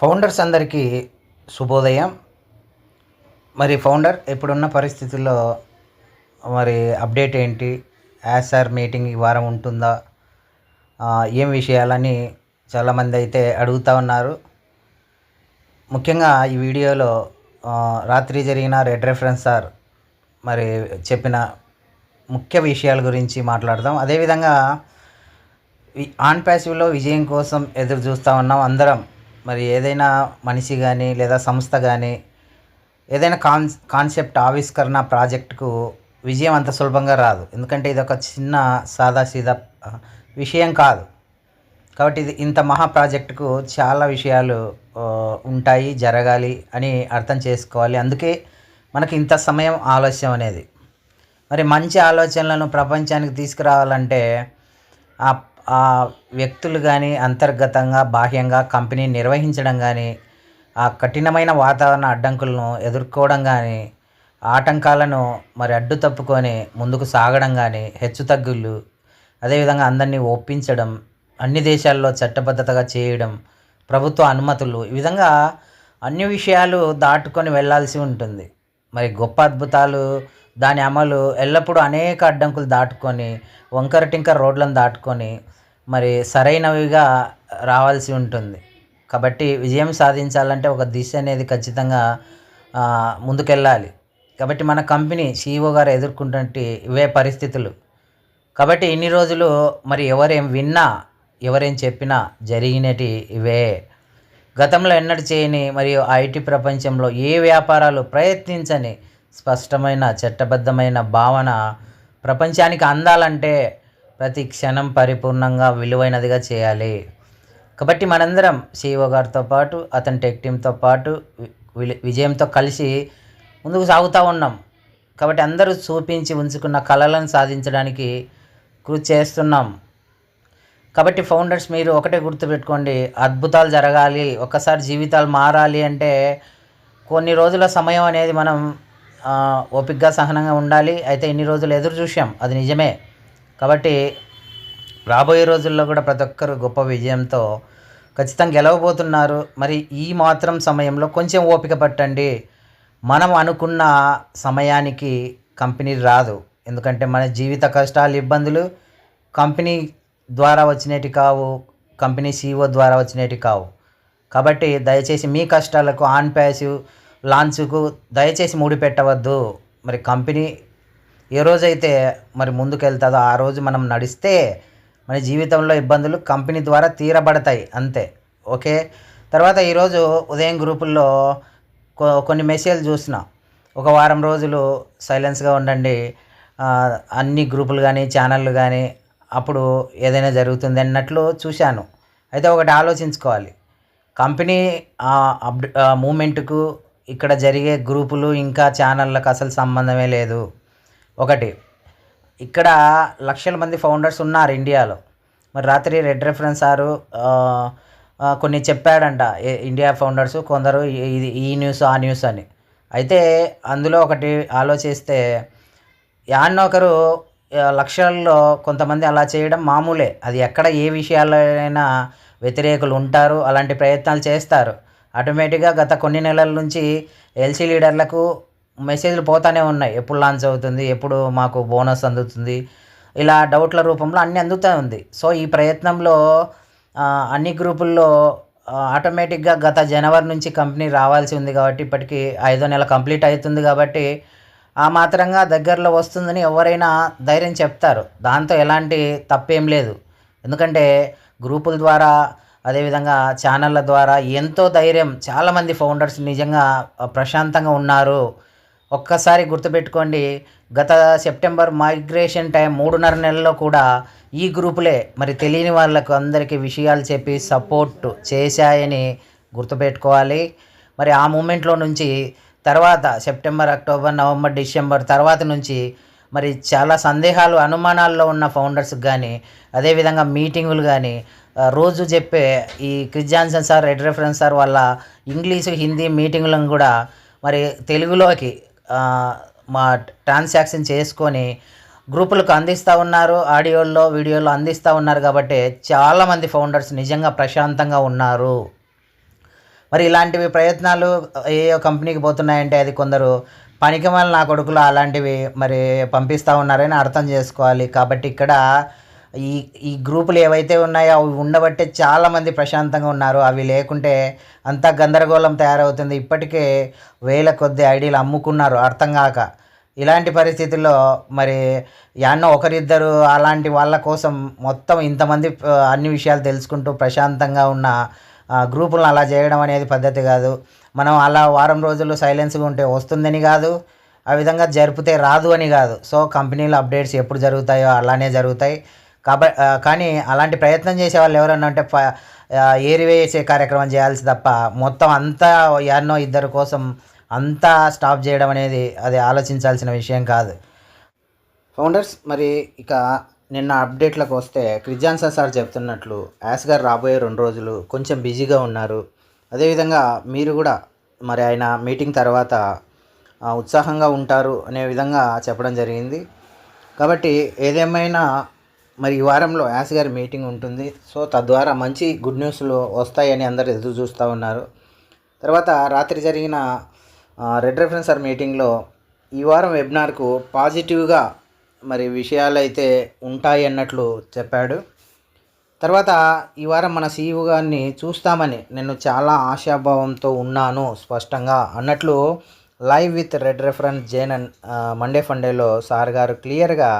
Founders అందరికీ శుభోదయం. మరి ఫౌండర్ ఇప్పుడున్న పరిస్థితుల్లో మరి అప్డేట్ ఏంటి? యాసార్ మీటింగ్ ఈ వారం ఉంటుందా? ఏం విషయాలని చాలామంది అయితే అడుగుతూ ఉన్నారు. ముఖ్యంగా ఈ వీడియోలో రాత్రి జరిగిన రెడ్ రెఫరెన్స్ సార్ మరి చెప్పిన ముఖ్య విషయాల గురించి మాట్లాడదాం. అదేవిధంగా ఆన్ ప్యాసివ్లో విజయం కోసం ఎదురు చూస్తూ ఉన్నాం అందరం. మరి ఏదైనా మనిషి కానీ లేదా సంస్థ కానీ ఏదైనా కాన్ కాన్సెప్ట్ ఆవిష్కరణ ప్రాజెక్టుకు విజయం అంత సులభంగా రాదు. ఎందుకంటే ఇది ఒక చిన్న సాదాసీదా సీదా విషయం కాదు. కాబట్టి ఇది ఇంత మహా ప్రాజెక్టుకు చాలా విషయాలు ఉంటాయి జరగాలి అని అర్థం చేసుకోవాలి. అందుకే మనకి ఇంత సమయం ఆలస్యం అనేది. మరి మంచి ఆలోచనలను ప్రపంచానికి తీసుకురావాలంటే ఆ ఆ వ్యక్తులు కానీ అంతర్గతంగా బాహ్యంగా కంపెనీ నిర్వహించడం కానీ ఆ కఠినమైన వాతావరణ అడ్డంకులను ఎదుర్కోవడం కానీ ఆటంకాలను మరి అడ్డు తప్పుకొని ముందుకు సాగడం కానీ హెచ్చుతగ్గులు అదేవిధంగా అందరినీ ఒప్పించడం అన్ని దేశాల్లో చట్టబద్ధతగా చేయడం ప్రభుత్వ అనుమతులు ఈ విధంగా అన్ని విషయాలు దాటుకొని వెళ్ళాల్సి ఉంటుంది. మరి గొప్ప అద్భుతాలు దాని అమలు ఎల్లప్పుడూ అనేక అడ్డంకులు దాటుకొని వంకర టింకర రోడ్లను దాటుకొని మరి సరైనవిగా రావాల్సి ఉంటుంది. కాబట్టి విజయం సాధించాలంటే ఒక దిశ అనేది ఖచ్చితంగా ముందుకెళ్ళాలి. కాబట్టి మన కంపెనీ సీఈఓ గారు ఎదుర్కొంటే ఇవే పరిస్థితులు. కాబట్టి ఇన్ని రోజులు మరి ఎవరేం విన్నా ఎవరేం చెప్పినా జరిగినటి ఇవే. గతంలో ఎన్నడూ చేయని మరియు ఐటీ ప్రపంచంలో ఏ వ్యాపారాలు ప్రయత్నించని స్పష్టమైన చట్టబద్ధమైన భావన ప్రపంచానికి అందాలంటే ప్రతి క్షణం పరిపూర్ణంగా విలువైనదిగా చేయాలి. కాబట్టి మనందరం సీఈఓ గారితో పాటు అతని టెక్ టీంతో పాటు వి- విజయంతో కలిసి ముందుకు సాగుతూ ఉన్నాం. కాబట్టి అందరూ చూపించి ఉంచుకున్న కళలను సాధించడానికి కృషి చేస్తున్నాం. కాబట్టి ఫౌండర్స్ మీరు ఒకటే గుర్తుపెట్టుకోండి అద్భుతాలు జరగాలి ఒక్కసారి జీవితాలు మారాలి అంటే కొన్ని రోజుల సమయం అనేది మనం ఓపికగా సహనంగా ఉండాలి. అయితే ఇన్ని రోజులు ఎదురు చూసాం అది నిజమే. కాబట్టి రాబోయే రోజుల్లో కూడా ప్రతి ఒక్కరు గొప్ప విజయంతో ఖచ్చితంగా గెలవబోతున్నారు. మరి ఈ మాత్రం సమయంలో కొంచెం ఓపిక పట్టండి. మనం అనుకున్న సమయానికి కంపెనీ రాదు. ఎందుకంటే మన జీవిత కష్టాలు ఇబ్బందులు కంపెనీ ద్వారా వచ్చినవి కావు. కంపెనీ సీఈఓ ద్వారా వచ్చినవి కావు. కాబట్టి దయచేసి మీ కష్టాలకు ఆన్ ప్యాసివ్ లాంచ్కు దయచేసి ముడి పెట్టవద్దు మరి కంపెనీ ఏ రోజైతే మరి ముందుకెళ్తుందో ఆ రోజు మనం నడిస్తే మన జీవితంలో ఇబ్బందులు కంపెనీ ద్వారా తీరబడతాయి అంతే. ఓకే? తర్వాత ఈరోజు ఉదయం గ్రూపుల్లో కొ- కొన్ని మెసేజ్లు చూసిన. ఒక వారం రోజులు సైలెన్స్గా ఉండండి. అన్ని గ్రూపులు కానీ ఛానళ్ళు కానీ అప్పుడు ఏదైనా జరుగుతుంది అన్నట్లు చూశాను. అయితే ఒకటి ఆలోచించుకోవాలి. కంపెనీ ఆ అప్ మూమెంట్కు ఇక్కడ జరిగే గ్రూపులు ఇంకా ఛానళ్ళకు అసలు సంబంధమే లేదు. ఒకటి. ఇక్కడ లక్షల మంది ఫౌండర్స్ ఉన్నారు ఇండియాలో. మరి రాత్రి రెడ్ రెఫరెన్స్ సారు కొన్ని చెప్పాడంట ఇండియా ఫౌండర్స్ కొందరు ఇది ఈ న్యూస్ ఆ న్యూస్ అని. అయితే అందులో ఒకటి ఆలోచిస్తే యాన్నో ఒకరు లక్షల్లో కొంతమంది అలా చేయడం మామూలే. అది ఎక్కడ ఏ విషయాలైనా వ్యతిరేకులు ఉంటారు అలాంటి ప్రయత్నాలు చేస్తారు. ఆటోమేటిక్గా గత కొన్ని నెలల నుంచి ఎల్సీ లీడర్లకు మెసేజ్లు పోతానే ఉన్నాయి. ఎప్పుడు లాంచ్ అవుతుంది ఎప్పుడు మాకు బోనస్ అందుతుంది. ఇలా డౌట్ల రూపంలో అన్నీ అందుతూ ఉంది. సో ఈ ప్రయత్నంలో అన్ని గ్రూపుల్లో ఆటోమేటిక్గా గత జనవరి నుంచి కంపెనీ రావాల్సి ఉంది కాబట్టి ఇప్పటికీ ఐదో నెల కంప్లీట్ అవుతుంది కాబట్టి ఆ మాత్రంగా దగ్గరలో వస్తుందని ఎవరైనా ధైర్యం చెప్తారు. దాంతో ఎలాంటి తప్పేం లేదు. ఎందుకంటే గ్రూపుల ద్వారా అదేవిధంగా ఛానళ్ళ ద్వారా ఎంతో ధైర్యం. చాలామంది ఫౌండర్స్ నిజంగా ప్రశాంతంగా ఉన్నారు. ఒక్కసారి గుర్తుపెట్టుకోండి గత సెప్టెంబర్ మైగ్రేషన్ టైం మూడున్నర నెలలో కూడా ఈ గ్రూపులే. మరి తెలియని వాళ్ళకు అందరికీ విషయాలు చెప్పి సపోర్ట్ చేశాయని గుర్తుపెట్టుకోవాలి. మరి ఆ మూమెంట్లో నుంచి తర్వాత సెప్టెంబర్ అక్టోబర్ నవంబర్ డిసెంబర్ తర్వాత నుంచి మరి చాలా సందేహాలు అనుమానాల్లో ఉన్న ఫౌండర్స్కి కానీ అదేవిధంగా మీటింగులు కానీ రోజు చెప్పే ఈ Chris Johnson sir red reference sir వాళ్ళ ఇంగ్లీషు హిందీ మీటింగులను కూడా మరి తెలుగులోకి మా ట్రాన్సాక్షన్ చేసుకొని గ్రూపులకు అందిస్తూ ఉన్నారు ఆడియోల్లో వీడియోలో అందిస్తూ ఉన్నారు కాబట్టి చాలామంది ఫౌండర్స్ నిజంగా ప్రశాంతంగా ఉన్నారు. మరి ఇలాంటివి ప్రయత్నాలు ఏ కంపెనీకి పోతున్నాయంటే అది కొందరు పనికి నా కొడుకులు అలాంటివి మరి పంపిస్తూ ఉన్నారని అర్థం చేసుకోవాలి. కాబట్టి ఇక్కడ ఈ ఈ గ్రూపులు ఏవైతే ఉన్నాయో అవి ఉండబట్టే చాలామంది ప్రశాంతంగా ఉన్నారు. అవి లేకుంటే అంతా గందరగోళం తయారవుతుంది. ఇప్పటికే వేల కొద్ది ఐడీలు అమ్ముకున్నారు అర్థం కాక. ఇలాంటి పరిస్థితుల్లో మరి యాన్నో ఒకరిద్దరు అలాంటి వాళ్ళ కోసం మొత్తం ఇంతమంది అన్ని విషయాలు తెలుసుకుంటూ ప్రశాంతంగా ఉన్న గ్రూపులను అలా చేయడం అనేది పద్ధతి కాదు. మనం అలా వారం రోజులు సైలెన్స్గా ఉంటే వస్తుందని కాదు ఆ విధంగా జరిపితే రాదు అని కాదు. సో కంపెనీలు అప్డేట్స్ ఎప్పుడు జరుగుతాయో అలానే జరుగుతాయి. కాబ కానీ అలాంటి ప్రయత్నం చేసే వాళ్ళు ఎవరన్నా అంటే ఏరివేసే కార్యక్రమం చేయాల్సి తప్ప మొత్తం అంతా యాన్నో ఇద్దరు కోసం అంతా స్టాప్ చేయడం అనేది అది ఆలోచించాల్సిన విషయం కాదు. ఫౌండర్స్ మరి ఇక నిన్న అప్డేట్లకు వస్తే క్రిజాన్సన్ సార్ చెప్తున్నట్లు యాస్ గారు రాబోయే రెండు రోజులు కొంచెం బిజీగా ఉన్నారు. అదేవిధంగా మీరు కూడా మరి ఆయన మీటింగ్ తర్వాత ఉత్సాహంగా ఉంటారు అనే విధంగా చెప్పడం జరిగింది. కాబట్టి ఏదేమైనా మరి ఈ వారంలో యాస్ గారి మీటింగ్ ఉంటుంది. సో తద్వారా మంచి గుడ్ న్యూస్లు వస్తాయని అందరు ఎదురు చూస్తూ ఉన్నారు. తర్వాత రాత్రి జరిగిన రెడ్ రెఫరెన్సర్ మీటింగ్లో ఈ వారం వెబినార్కు పాజిటివ్గా మరి విషయాలు అయితే ఉంటాయి అన్నట్లు చెప్పాడు. తర్వాత ఈ వారం మన సీఈఓ గారిని చూస్తామని నేను చాలా ఆశాభావంతో ఉన్నాను స్పష్టంగా అన్నట్లు live with red reference Jain and Monday ఫండేలో sir గారు క్లియర్గా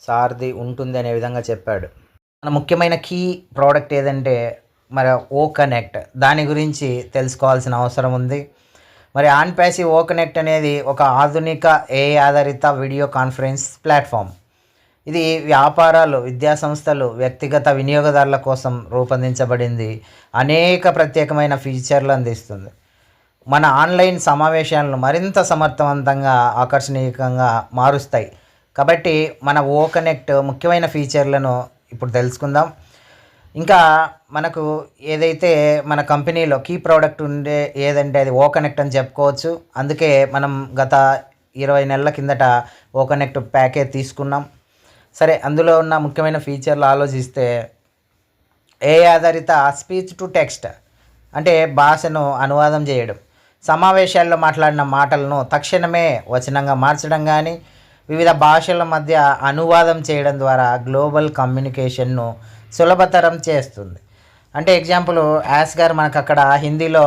సార్ది ఉంటుంది అనే విధంగా చెప్పాడు. మన ముఖ్యమైన కీ ప్రోడక్ట్ ఏదంటే మరి ఓ కనెక్ట్ దాని గురించి తెలుసుకోవాల్సిన అవసరం ఉంది. మరి ఆన్ ప్యాసివ్ ఓ కనెక్ట్ అనేది ఒక ఆధునిక ఏ ఆధారిత వీడియో కాన్ఫరెన్స్ ప్లాట్ఫామ్ ఇది వ్యాపారాలు విద్యా సంస్థలు వ్యక్తిగత వినియోగదారుల కోసం రూపొందించబడింది. అనేక ప్రత్యేకమైన ఫీచర్లు అందిస్తుంది. మన ఆన్లైన్ సమావేశాలను మరింత సమర్థవంతంగా ఆకర్షణీయంగా మారుస్తాయి. కాబట్టి మన ఓ కనెక్ట్ ముఖ్యమైన ఫీచర్లను ఇప్పుడు తెలుసుకుందాం. ఇంకా మనకు ఏదైతే మన కంపెనీలో కీ ప్రోడక్ట్ ఉండే ఏదంటే అది ఓ కనెక్ట్ అని చెప్పుకోవచ్చు. అందుకే మనం గత ఇరవై నెలల కిందట ఓ కనెక్ట్ ప్యాకేజ్ తీసుకున్నాం. సరే అందులో ఉన్న ముఖ్యమైన ఫీచర్లు ఆలోచిస్తే ఏ ఆధారిత స్పీచ్ టు టెక్స్ట్ అంటే భాషను అనువాదం చేయడం. సమావేశాల్లో మాట్లాడిన మాటలను తక్షణమే వచనంగా మార్చడం కానీ వివిధ భాషల మధ్య అనువాదం చేయడం ద్వారా గ్లోబల్ కమ్యూనికేషన్ను సులభతరం చేస్తుంది. అంటే ఎగ్జాంపుల్ యాస్ గారు మనకు అక్కడ హిందీలో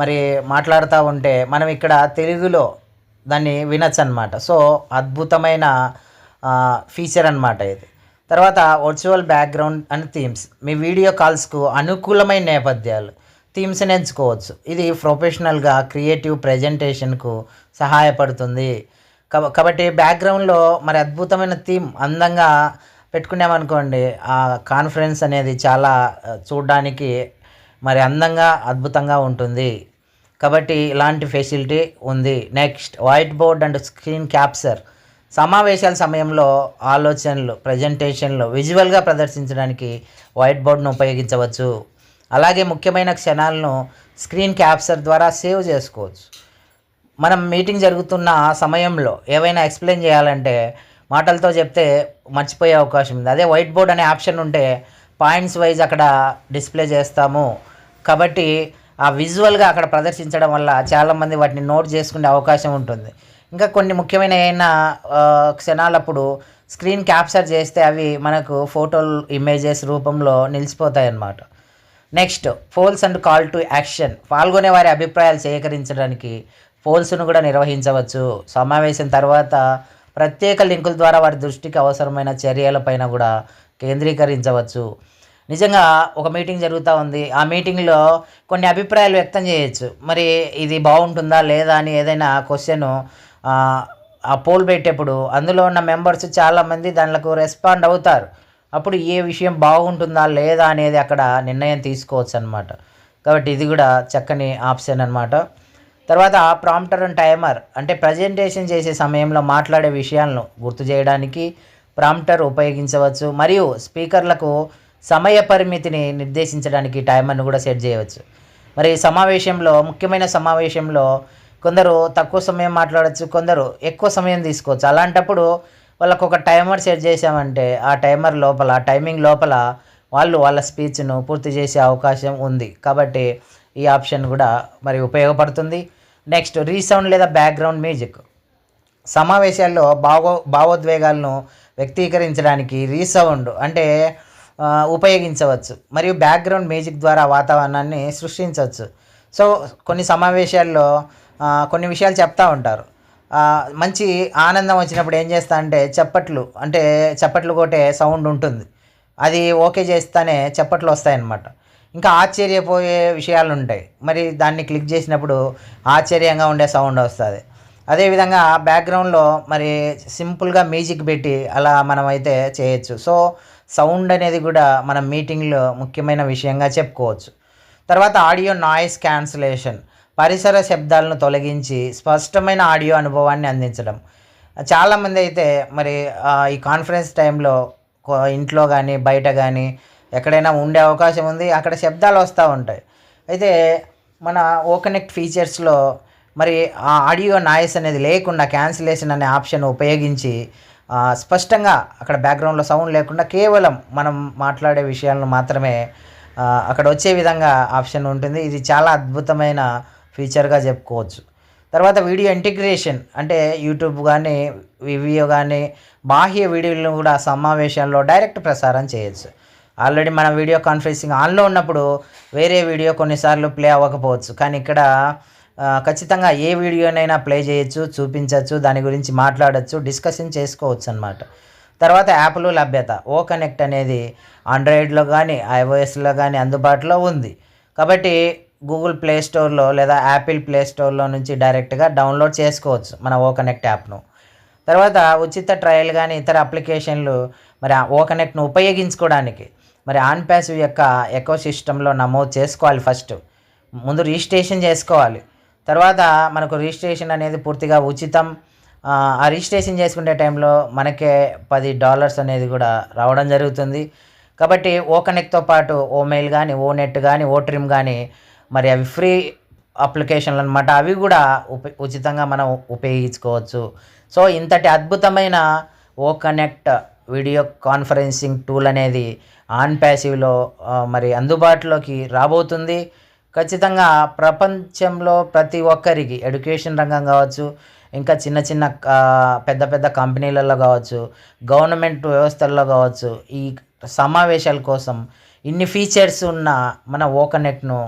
మరి మాట్లాడుతూ ఉంటే మనం ఇక్కడ తెలుగులో దాన్ని వినొచ్చు అనమాట సో అద్భుతమైన ఫీచర్ అన్నమాట ఇది. తర్వాత వర్చువల్ బ్యాక్గ్రౌండ్ అండ్ థీమ్స్. మీ వీడియో కాల్స్కు అనుకూలమైన నేపథ్యాలు. థీమ్స్ని ఎంచుకోవచ్చు ఇది ప్రొఫెషనల్గా క్రియేటివ్ ప్రజెంటేషన్కు సహాయపడుతుంది. కాబట్టి బ్యాక్గ్రౌండ్లో మరి అద్భుతమైన థీమ్ అందంగా పెట్టుకున్నామనుకోండి ఆ కాన్ఫరెన్స్ అనేది చాలా చూడడానికి మరి అందంగా అద్భుతంగా ఉంటుంది. కాబట్టి ఇలాంటి ఫెసిలిటీ ఉంది. Next whiteboard and screen capture. సమావేశాల సమయంలో ఆలోచనలు ప్రజెంటేషన్లు విజువల్గా ప్రదర్శించడానికి వైట్ బోర్డ్ను ఉపయోగించవచ్చు. అలాగే ముఖ్యమైన క్షణాలను స్క్రీన్ క్యాప్చర్ ద్వారా సేవ్ చేసుకోవచ్చు. మనం మీటింగ్ జరుగుతున్న సమయంలో ఏవైనా ఎక్స్ప్లెయిన్ చేయాలంటే మాటలతో చెప్తే మర్చిపోయే అవకాశం ఉంది. అదే వైట్ బోర్డ్ అనే ఆప్షన్ ఉంటే పాయింట్స్ వైజ్ అక్కడ డిస్ప్లే చేస్తాము. కాబట్టి ఆ విజువల్గా అక్కడ ప్రదర్శించడం వల్ల చాలామంది వాటిని నోట్ చేసుకునే అవకాశం ఉంటుంది. ఇంకా కొన్ని ముఖ్యమైన ఏమైనా క్షణాలప్పుడు స్క్రీన్ క్యాప్చర్ చేస్తే అవి మనకు ఫోటోలు ఇమేజెస్ రూపంలో నిలిచిపోతాయి అన్నమాట next polls and call to action పాల్గొనే వారి అభిప్రాయాలు సేకరించడానికి పోల్స్ను కూడా నిర్వహించవచ్చు. సమావేశం తర్వాత ప్రత్యేక లింకుల ద్వారా వారి దృష్టికి అవసరమైన చర్యలపైన కూడా కేంద్రీకరించవచ్చు. నిజంగా ఒక మీటింగ్ జరుగుతూ ఉంది. ఆ మీటింగ్లో కొన్ని అభిప్రాయాలు వ్యక్తం చేయొచ్చు. మరి ఇది బాగుంటుందా లేదా అని ఏదైనా క్వశ్చన్ ఆ పోల్ పెట్టేప్పుడు అందులో ఉన్న మెంబర్స్ చాలామంది దానిలకు రెస్పాండ్ అవుతారు. అప్పుడు ఏ విషయం బాగుంటుందా లేదా అనేది అక్కడ నిర్ణయం తీసుకోవచ్చు అనమాట కాబట్టి ఇది కూడా చక్కని ఆప్షన్ అనమాట తర్వాత ప్రాంప్టర్ అండ్ టైమర్ అంటే ప్రజెంటేషన్ చేసే సమయంలో మాట్లాడే విషయాలను గుర్తు చేయడానికి ప్రాంప్టర్ ఉపయోగించవచ్చు మరియు స్పీకర్లకు సమయ పరిమితిని నిర్దేశించడానికి టైమర్ను కూడా సెట్ చేయవచ్చు. మరి సమావేశంలో ముఖ్యమైన సమావేశంలో కొందరు తక్కువ సమయం మాట్లాడచ్చు కొందరు ఎక్కువ సమయం తీసుకోవచ్చు. అలాంటప్పుడు వాళ్ళకు ఒక టైమర్ సెట్ చేసామంటే ఆ టైమర్ లోపల టైమింగ్ లోపల వాళ్ళు వాళ్ళ స్పీచ్ను పూర్తి చేసే అవకాశం ఉంది. కాబట్టి ఈ ఆప్షన్ కూడా మరి ఉపయోగపడుతుంది. నెక్స్ట్ రీసౌండ్ లేదా బ్యాక్గ్రౌండ్ మ్యూజిక్ సమావేశాల్లో భావో భావోద్వేగాలను వ్యక్తీకరించడానికి రీసౌండ్ అంటే ఉపయోగించవచ్చు. మరియు బ్యాక్గ్రౌండ్ మ్యూజిక్ ద్వారా వాతావరణాన్ని సృష్టించవచ్చు. సో కొన్ని సమావేశాల్లో కొన్ని విషయాలు చెప్తూ ఉంటారు. మంచి ఆనందం వచ్చినప్పుడు ఏం చేస్తా అంటే చప్పట్లు అంటే చప్పట్లు కొట్టే సౌండ్ ఉంటుంది. అది ఓకే చేస్తానే చప్పట్లు వస్తాయన్నమాట. ఇంకా ఆశ్చర్యపోయే విషయాలు ఉంటాయి మరి దాన్ని క్లిక్ చేసినప్పుడు ఆశ్చర్యంగా ఉండే సౌండ్ వస్తుంది. అదేవిధంగా బ్యాక్గ్రౌండ్లో మరి సింపుల్గా మ్యూజిక్ పెట్టి అలా మనం అయితే చేయొచ్చు. సో సౌండ్ అనేది కూడా మనం మీటింగ్లో ముఖ్యమైన విషయంగా చెప్పుకోవచ్చు. తర్వాత ఆడియో నాయిస్ క్యాన్సిలేషన్ పరిసర శబ్దాలను తొలగించి స్పష్టమైన ఆడియో అనుభవాన్ని అందించడం. చాలామంది అయితే మరి ఈ కాన్ఫరెన్స్ టైంలో ఇంట్లో కానీ బయట కానీ ఎక్కడైనా ఉండే అవకాశం ఉంది అక్కడ శబ్దాలు వస్తూ ఉంటాయి. అయితే మన ఓకనెక్ట్ ఫీచర్స్లో మరి ఆ ఆడియో నాయిస్ అనేది లేకుండా క్యాన్సిలేషన్ అనే ఆప్షన్ ఉపయోగించి స్పష్టంగా అక్కడ బ్యాక్గ్రౌండ్లో సౌండ్ లేకుండా కేవలం మనం మాట్లాడే విషయాలను మాత్రమే అక్కడ వచ్చే విధంగా ఆప్షన్ ఉంటుంది. ఇది చాలా అద్భుతమైన ఫీచర్గా చెప్పుకోవచ్చు. తర్వాత వీడియో ఇంటిగ్రేషన్ అంటే యూట్యూబ్ కానీ వివియో కానీ బాహ్య వీడియోలను కూడా సమావేశాల్లో డైరెక్ట్ ప్రసారం చేయొచ్చు. ఆల్రెడీ మన వీడియో కాన్ఫరెన్సింగ్ ఆన్లో ఉన్నప్పుడు వేరే వీడియో కొన్నిసార్లు ప్లే అవ్వకపోవచ్చు. కానీ ఇక్కడ ఖచ్చితంగా ఏ వీడియోనైనా ప్లే చేయొచ్చు చూపించవచ్చు దాని గురించి మాట్లాడచ్చు డిస్కషన్ చేసుకోవచ్చు అనమాట తర్వాత యాప్లు లభ్యత. ఓ కనెక్ట్ అనేది ఆండ్రాయిడ్లో కానీ ఐఓఎస్లో కానీ అందుబాటులో ఉంది. కాబట్టి గూగుల్ ప్లే స్టోర్లో లేదా యాపిల్ ప్లే స్టోర్లో నుంచి డైరెక్ట్గా డౌన్లోడ్ చేసుకోవచ్చు మన ఓ కనెక్ట్ యాప్ను. తర్వాత ఉచిత ట్రయల్ కానీ ఇతర అప్లికేషన్లు మరి ఓ కనెక్ట్ను ఉపయోగించుకోవడానికి మరి ఆన్ ప్యాసివ్ యొక్క ఎకో సిస్టంలో నమోదు చేసుకోవాలి ఫస్ట్. ముందు రిజిస్ట్రేషన్ చేసుకోవాలి. తర్వాత మనకు రిజిస్ట్రేషన్ అనేది పూర్తిగా ఉచితం. ఆ రిజిస్ట్రేషన్ చేసుకునే టైంలో మనకే పది డాలర్స్ అనేది కూడా రావడం జరుగుతుంది. కాబట్టి ఓ కనెక్ట్తో పాటు ఓ మెయిల్ కానీ ఓ నెట్ కానీ ఓ ట్రిమ్ కానీ మరి అవి ఫ్రీ అప్లికేషన్లు అనమాట అవి కూడా ఉప ఉచితంగా మనం ఉపయోగించుకోవచ్చు. సో ఇంతటి అద్భుతమైన O connect video conferencing tool అనేది ఆన్ ప్యాసివ్లో మరి అందుబాటులోకి రాబోతుంది. ఖచ్చితంగా ప్రపంచంలో ప్రతి ఒక్కరికి ఎడ్యుకేషన్ రంగం కావచ్చు ఇంకా చిన్న చిన్న పెద్ద పెద్ద కంపెనీలలో కావచ్చు గవర్నమెంట్ వ్యవస్థల్లో కావచ్చు ఈ సమావేశాల కోసం ఇన్ని ఫీచర్స్ ఉన్న మన ఓకనెట్ను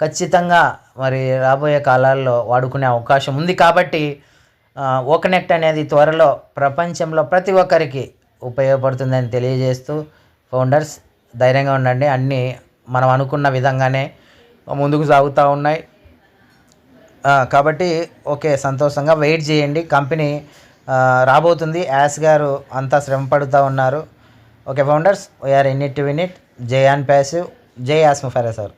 ఖచ్చితంగా మరి రాబోయే కాలాల్లో వాడుకునే అవకాశం ఉంది. కాబట్టి ఓకనెక్ట్ అనేది త్వరలో ప్రపంచంలో ప్రతి ఒక్కరికి ఉపయోగపడుతుందని తెలియజేస్తూ ఫౌండర్స్ ధైర్యంగా ఉండండి. అన్నీ మనం అనుకున్న విధంగానే ముందుకు సాగుతూ ఉన్నాయి. కాబట్టి ఓకే సంతోషంగా వెయిట్ చేయండి. కంపెనీ రాబోతుంది. యాస్ గారు అంతా శ్రమ పడుతూ ఉన్నారు. Okay founders we are in it to win it జై అండ్ ప్యాసివ్. జై ఆస్మఫారా సార్.